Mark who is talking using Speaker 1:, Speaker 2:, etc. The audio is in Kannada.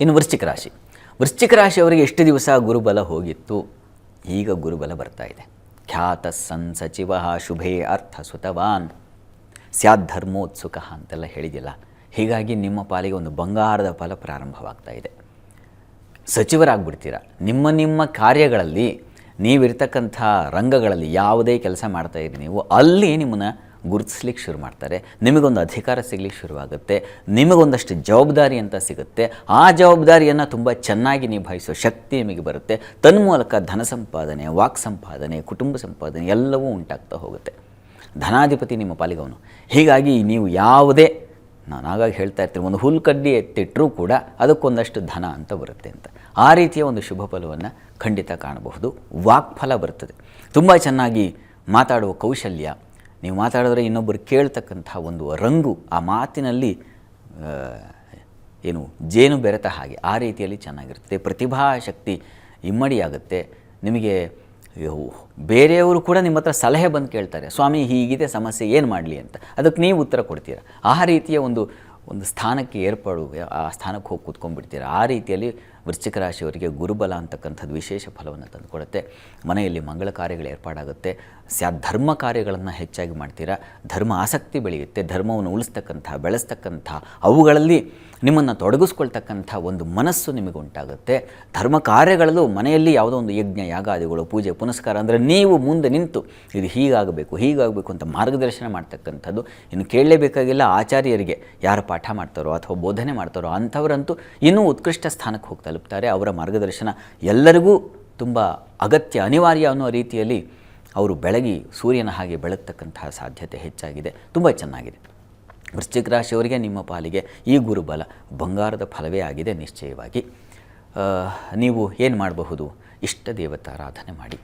Speaker 1: ಇನ್ನು ವೃಶ್ಚಿಕ ರಾಶಿ. ವೃಶ್ಚಿಕ ರಾಶಿಯವರಿಗೆ ಎಷ್ಟು ದಿವಸ ಗುರುಬಲ ಹೋಗಿತ್ತು? ಈಗ ಗುರುಬಲ ಬರ್ತಾ ಇದೆ. ಖ್ಯಾತ ಸನ್ ಸಚಿವ, ಶುಭೇ ಅರ್ಥ ಸುತವಾನ್. ಸ್ಯಾದ್ ಧರ್ಮೋತ್ಸುಕ ಅಂತೆಲ್ಲ ಹೇಳಿದಿಲ್ಲ ಹೀಗಾಗಿ ನಿಮ್ಮ ಪಾಲಿಗೆ ಒಂದು ಬಂಗಾರದ ಫಲ ಪ್ರಾರಂಭವಾಗ್ತಾ ಇದೆ. ಸಚಿವರಾಗ್ಬಿಡ್ತೀರ? ನಿಮ್ಮ ನಿಮ್ಮ ಕಾರ್ಯಗಳಲ್ಲಿ ನೀವಿರ್ತಕ್ಕಂಥ ರಂಗಗಳಲ್ಲಿ ಯಾವುದೇ ಕೆಲಸ ಮಾಡ್ತಾ ಇರಿ ನೀವು, ಅಲ್ಲಿ ನಿಮ್ಮನ್ನು ಗುರುತಿಸ್ಲಿಕ್ಕೆ ಶುರು ಮಾಡ್ತಾರೆ. ನಿಮಗೊಂದು ಅಧಿಕಾರ ಸಿಗ್ಲಿಕ್ಕೆ ಶುರುವಾಗುತ್ತೆ. ನಿಮಗೊಂದಷ್ಟು ಜವಾಬ್ದಾರಿ ಅಂತ ಸಿಗುತ್ತೆ. ಆ ಜವಾಬ್ದಾರಿಯನ್ನು ತುಂಬ ಚೆನ್ನಾಗಿ ನಿಭಾಯಿಸೋ ಶಕ್ತಿ ನಿಮಗೆ ಬರುತ್ತೆ. ತನ್ಮೂಲಕ ಧನ ಸಂಪಾದನೆ, ವಾಕ್ ಸಂಪಾದನೆ, ಕುಟುಂಬ ಸಂಪಾದನೆ ಎಲ್ಲವೂ ಉಂಟಾಗ್ತಾ ಹೋಗುತ್ತೆ. ಧನಾಧಿಪತಿ ನಿಮ್ಮ ಪಾಲಿಗವನು. ಹೀಗಾಗಿ ನೀವು ಯಾವುದೇ, ನಾನು ಆಗಾಗ ಹೇಳ್ತಾ ಇರ್ತೀನಿ, ಒಂದು ಹುಲ್ಕಡ್ಡಿ ಎತ್ತಿಟ್ಟರೂ ಕೂಡ ಅದಕ್ಕೊಂದಷ್ಟು ಧನ ಅಂತ ಬರುತ್ತೆ ಅಂತ. ಆ ರೀತಿಯ ಒಂದು ಶುಭ ಫಲವನ್ನು ಖಂಡಿತ ಕಾಣಬಹುದು. ವಾಕ್ಫಲ ಬರ್ತದೆ. ತುಂಬ ಚೆನ್ನಾಗಿ ಮಾತಾಡುವ ಕೌಶಲ್ಯ ನೀವು ಮಾತಾಡಿದ್ರೆ ಇನ್ನೊಬ್ಬರು ಕೇಳ್ತಕ್ಕಂಥ ಒಂದು ರಂಗು ಆ ಮಾತಿನಲ್ಲಿ ಏನು, ಜೇನು ಬೆರೆತ ಹಾಗೆ ಆ ರೀತಿಯಲ್ಲಿ ಚೆನ್ನಾಗಿರುತ್ತೆ. ಪ್ರತಿಭಾ ಶಕ್ತಿ ಇಮ್ಮಡಿಯಾಗುತ್ತೆ. ನಿಮಗೆ ಬೇರೆಯವರು ಕೂಡ ನಿಮ್ಮ ಹತ್ರ ಸಲಹೆ ಬಂದು ಕೇಳ್ತಾರೆ, ಸ್ವಾಮಿ, ಹೀಗಿದೆ, ಸಮಸ್ಯೆ, ಏನು ಮಾಡಲಿ? ಅಂತ. ಅದಕ್ಕೆ ನೀವು ಉತ್ತರ ಕೊಡ್ತೀರ? ಆ ರೀತಿಯ ಒಂದು ಒಂದು ಸ್ಥಾನಕ್ಕೆ ಏರ್ಪಾಡು, ಆ ಸ್ಥಾನಕ್ಕೆ ಹೋಗಿ ಕೂತ್ಕೊಂಡ್ಬಿಡ್ತೀರ? ಆ ರೀತಿಯಲ್ಲಿ ವೃಶ್ಚಿಕ ರಾಶಿಯವರಿಗೆ ಗುರುಬಲ ಅಂತಕ್ಕಂಥದ್ದು ವಿಶೇಷ ಫಲವನ್ನು ತಂದುಕೊಡುತ್ತೆ. ಮನೆಯಲ್ಲಿ ಮಂಗಳ ಕಾರ್ಯಗಳು ಏರ್ಪಾಡಾಗುತ್ತೆ. ಸ್ಯಾ, ಧರ್ಮ ಕಾರ್ಯಗಳನ್ನು ಹೆಚ್ಚಾಗಿ ಮಾಡ್ತೀರಾ? ಧರ್ಮ ಆಸಕ್ತಿ ಬೆಳೆಯುತ್ತೆ. ಧರ್ಮವನ್ನು ಉಳಿಸ್ತಕ್ಕಂಥ, ಬೆಳೆಸ್ತಕ್ಕಂಥ ಅವುಗಳಲ್ಲಿ ನಿಮ್ಮನ್ನು ತೊಡಗಿಸ್ಕೊಳ್ತಕ್ಕಂಥ ಒಂದು ಮನಸ್ಸು ನಿಮಗೆ ಉಂಟಾಗುತ್ತೆ. ಧರ್ಮ ಕಾರ್ಯಗಳಲ್ಲೂ ಮನೆಯಲ್ಲಿ ಯಾವುದೋ ಒಂದು ಯಜ್ಞ ಯಾಗಾದಿಗಳು ಪೂಜೆ, ಪುನಸ್ಕಾರ ಅಂದರೆ ನೀವು ಮುಂದೆ ನಿಂತು ಇದು ಹೀಗಾಗಬೇಕು ಹೀಗಾಗಬೇಕು ಅಂತ ಮಾರ್ಗದರ್ಶನ ಮಾಡ್ತಕ್ಕಂಥದ್ದು. ಇನ್ನು ಕೇಳಲೇಬೇಕಾಗಿಲ್ಲ, ಆಚಾರ್ಯರಿಗೆ ಯಾರು ಪಾಠ ಮಾಡ್ತಾರೋ ಅಥವಾ ಬೋಧನೆ ಮಾಡ್ತಾರೋ ಅಂಥವರಂತೂ ಇನ್ನೂ ಉತ್ಕೃಷ್ಟ ಸ್ಥಾನಕ್ಕೆ ಹೋಗಿ ತಲುಪ್ತಾರೆ. ಅವರ ಮಾರ್ಗದರ್ಶನ ಎಲ್ಲರಿಗೂ ತುಂಬ ಅಗತ್ಯ, ಅನಿವಾರ್ಯ ಅನ್ನೋ ರೀತಿಯಲ್ಲಿ ಅವರು ಬೆಳಗಿ ಸೂರ್ಯನ ಹಾಗೆ ಬೆಳಗ್ತಕ್ಕಂತಹ ಸಾಧ್ಯತೆ ಹೆಚ್ಚಾಗಿದೆ. ತುಂಬ ಚೆನ್ನಾಗಿದೆ. ವೃಶ್ಚಿಕ ರಾಶಿಯವರಿಗೆ, ನಿಮ್ಮ ಪಾಲಿಗೆ ಈ ಗುರುಬಲ ಬಂಗಾರದ ಫಲವೇ ಆಗಿದೆ ನಿಶ್ಚಯವಾಗಿ. ನೀವು ಏನು ಮಾಡಬಹುದು? ಇಷ್ಟ ದೇವತಾರಾಧನೆ ಮಾಡಿ.